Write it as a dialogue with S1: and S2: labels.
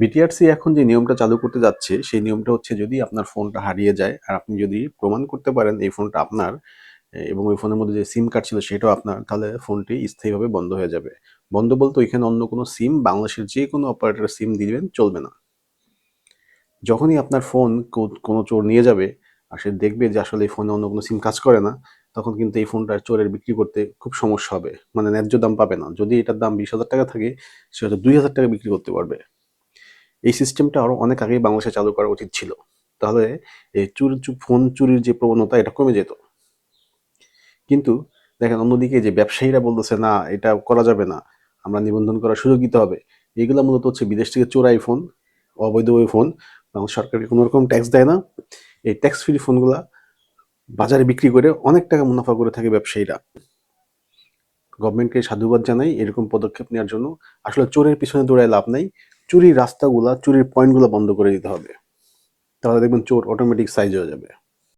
S1: BTRC এখন যে নিয়মটা চালু করতে যাচ্ছে, সেই নিয়মটা হচ্ছে যদি আপনার ফোনটা হারিয়ে যায়, আর আপনি যদি প্রমাণ করতে পারেন এই ফোনটা আপনার এবং ওই ফোনের মধ্যে যে সিম কার্ড ছিল সেটাও আপনার, তাহলে ফোনটি স্থায়ীভাবে বন্ধ হয়ে যাবে। বন্ধ বলতে ওইখানে অন্য কোনো সিম বাংলাদেশের যে কোনো অপারেটরের সিম দিবেন, চলবে না। যখনই আপনার ফোন কোনো চোর নিয়ে যাবে আর সে দেখবে যে আসলে এই ফোনে অন্য কোনো সিম কাজ করে না, তখন কিন্তু এই ফোনটা চোরের বিক্রি করতে খুব সমস্যা হবে। মানে ন্যায্য দাম পাবে না। যদি এটার দাম বিশ হাজার টাকা থাকে, সে হয়তো দুই হাজার টাকা বিক্রি করতে পারবে। এই সিস্টেমটা আরও অনেক আগেই বাংলাদেশে চালু করা উচিত ছিল। তাহলে এই চুরি ফোন চুরির যে প্রবণতা, এটা কমে যেত। কিন্তু দেখেন, অন্যদিকে যে ব্যবসায়ীরা বলতেছে, না, এটা করা যাবে না। আমরা নিবন্ধন করার সুযোগ দিতে হবে। এগুলো মূলত হচ্ছে বিদেশ থেকে চোরাই ফোন, অবৈধ ফোন। বাংলাদেশ সরকারকে কোনো রকম ট্যাক্স দেয় না। এই ট্যাক্স ফ্রি ফোনগুলা বাজারে বিক্রি করে অনেক টাকা মুনাফা করে থাকে ব্যবসায়ীরা। গভর্নমেন্টকে সাধুবাদ জানাই এরকম পদক্ষেপ নেওয়ার জন্য। আসলে চোরের পিছনে দৌড়ায় লাভ নাই। চুরির রাস্তাগুলা, চুরির পয়েন্টগুলো বন্ধ করে দিতে হবে। তাহলে দেখবেন চোর অটোমেটিক সাইজ হয়ে যাবে।